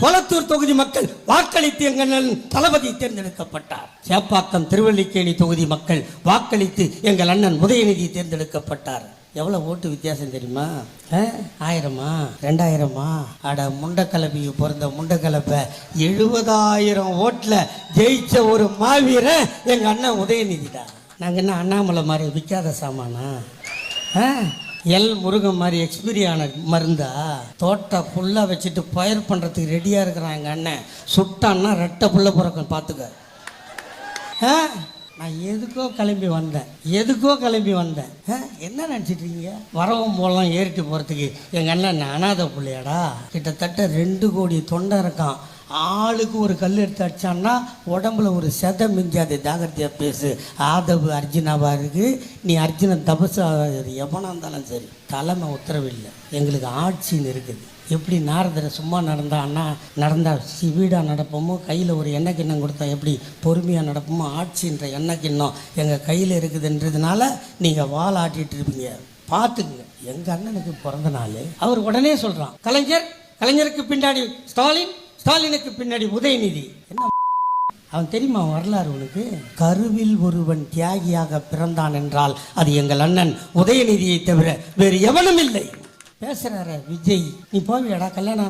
கொளத்தூர் தொகுதி மக்கள் வாக்களித்து எங்கள் அண்ணன் தளபதி தேர்ந்தெடுக்கப்பட்டார். சேப்பாக்கம் திருவல்லிக்கேணி தொகுதி மக்கள் வாக்களித்து எங்கள் அண்ணன் உதயநிதி தேர்ந்தெடுக்கப்பட்டார். எவ்வளவு ஓட்டு வித்தியாசம் தெரியுமா? ஆயிரமா? ரெண்டாயிரமா? அட முண்டக்கலப்பிக்கு பிறந்த முண்டக்கலப்பை எழுபதாயிரம் ஓட்டில் ஜெயிச்ச ஒரு மாவீரன் எங்க அண்ணன் உதயநிதிடா. நாங்க என்ன அண்ணாமலை மாதிரி விற்காத சாமானா? ஆ? எல் முருகன் மாதிரி எக்ஸ்பீரியான மருந்தா தோட்டம் ஃபுல்லாக வச்சுட்டு பயிர் பண்ணுறதுக்கு ரெடியாக இருக்கிறான் எங்கள் அண்ணன். சுட்டான்னா ரெட்டை புள்ள பிறக்கும் பார்த்துக்க ஆ? நான் எதுக்கோ கிளம்பி வந்தேன். எதுக்கோ கிளம்பி வந்தேன். ஆ, என்ன நினச்சிட்டு இருக்கீங்க? வரவும் போகலாம் ஏறிட்டு போகிறதுக்கு எங்கள் அண்ணன் அனாத பிள்ளையாடா. கிட்டத்தட்ட ரெண்டு கோடி தொண்டை இருக்கான். ஆளுக்கு ஒரு கல் எடுத்து அடிச்சான்னா உடம்புல ஒரு செதை மிஞ்சாது. ஜாகிரதையாக பேசு. ஆதவு அர்ஜுனாவாக இருக்கு. நீ அர்ஜுனன் தபசாக எவனாக இருந்தாலும் சரி தலைமை உத்தரவில்லை. எங்களுக்கு ஆட்சின்னு இருக்குது. எப்படி நாரதரை சும்மா நடந்தான்னா நடந்தால் நடந்தா சிவீடாக நடப்போமோ? கையில் ஒரு எண்ணெய் கிண்ணம் கொடுத்தா எப்படி பொறுமையாக நடப்போமோ? ஆட்சின்ற எண்ணெய் கிண்ணம் எங்கள் கையில் இருக்குதுன்றதுனால நீங்கள் வால் ஆட்டிகிட்டு இருப்பீங்க. பார்த்துக்குங்க. எங்கள் அண்ணனுக்கு பிறந்த நாள். அவர் உடனே சொல்கிறான் கலைஞர் கலைஞருக்கு பின்னாடி ஸ்டாலின் ஸ்டாலினுக்கு பின்னாடி உதயநிதி. என்ன அவன் தெரியுமா வரலாறு உனக்கு? கருவில் ஒருவன் தியாகியாக பிறந்தான் என்றால் அது எங்கள் அண்ணன் உதயநிதியை தவிர வேறு எவனும் இல்லை. பேசுறாரு விஜய். நீ போவியடா கல்யாணம்